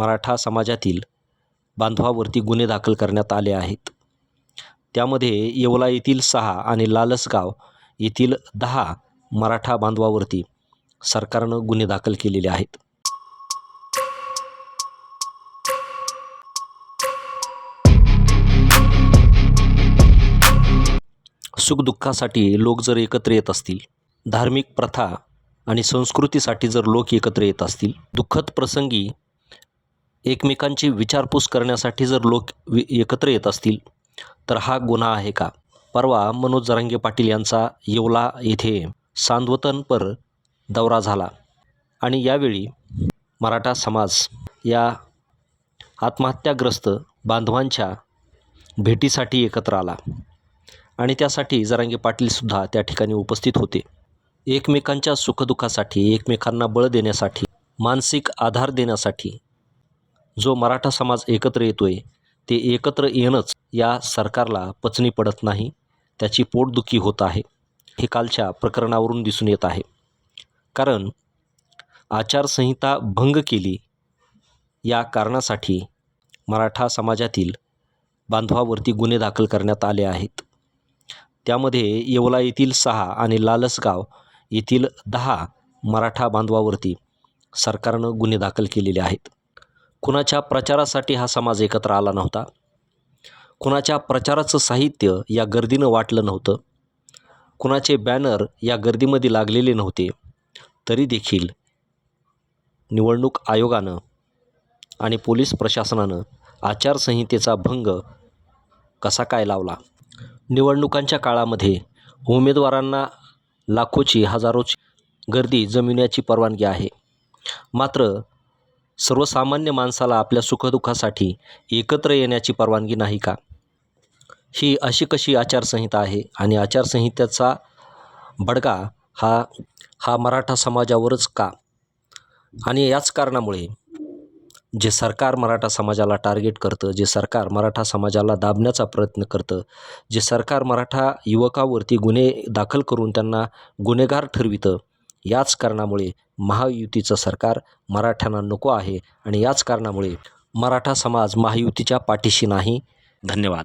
मराठा समाजातील बांधवावरती गुन्हे दाखल करण्यात आले आहेत. त्यामध्ये येवला येथील सहा आणि लालसगाव येथील दहा मराठा बांधवावरती सरकारनं गुन्हे दाखल केलेले आहेत. सुखदुःखासाठी लोक जर एकत्र येत असतील धार्मिक प्रथा आणि संस्कृतीसाठी जर लोक एकत्र येत असतील दुःखद प्रसंगी एकमेकांची विचारपूस करण्यासाठी जर लोक वि एकत्र येत असतील तर हा गुन्हा आहे का? परवा मनोज जरांगे पाटील यांचा येवला येथे सांदवतनपर दौरा झाला. आणि यावेळी मराठा समाज या आत्महत्याग्रस्त बांधवांच्या भेटीसाठी एकत्र आला. आणि त्यासाठी जरांगे पाटीलसुद्धा त्या ठिकाणी उपस्थित होते. एकमेकांच्या सुखदुःखासाठी एकमेकांना बळ देण्यासाठी मानसिक आधार देण्यासाठी जो मराठा समाज एकत्र येतो आहे ते एकत्र येणंच या सरकारला पचनी पडत नाही त्याची पोटदुखी होत आहे हे कालच्या प्रकरणावरून दिसून येत आहे. कारण आचारसंहिता भंग केली या कारणासाठी मराठा समाजातील बांधवावरती गुन्हे दाखल करण्यात आले आहेत. त्यामध्ये येवला येथील सहा आणि लालसगाव येथील दहा मराठा बांधवावरती सरकारनं गुन्हे दाखल केलेले आहेत. कुणाच्या प्रचारासाठी हा समाज एकत्र आला नव्हता. कुणाच्या प्रचाराचं साहित्य या गर्दीनं वाटलं नव्हतं. कुणाचे बॅनर या गर्दीमध्ये लागलेले नव्हते. तरी देखील निवडणूक आयोगानं आणि पोलीस प्रशासनानं आचारसंहितेचा भंग कसा काय लावला? निवडणुकांच्या काळामध्ये उमेदवारांना लाखोची हजारोची गर्दी जमिण्याची परवानगी आहे. मात्र सर्वसामान्य माणसाला आपल्या सुखदुःखासाठी एकत्र येण्याची परवानगी नाही का? ही अशी कशी आचारसंहिता आहे? आणि आचारसंहितेचा बडगा हा हा मराठा समाजावरच का? आणि याच कारणामुळे जे सरकार मराठा समाजाला टार्गेट करतं जे सरकार मराठा समाजाला दाबण्याचा प्रयत्न करतं जे सरकार मराठा युवकावरती गुन्हे दाखल करून त्यांना गुन्हेगार ठरवितं याच कारणामुळे महायुतीचं सरकार मराठ्यांना नको आहे आणि याच कारणामुळे मराठा समाज महायुतीच्या पाठीशी नाही. धन्यवाद.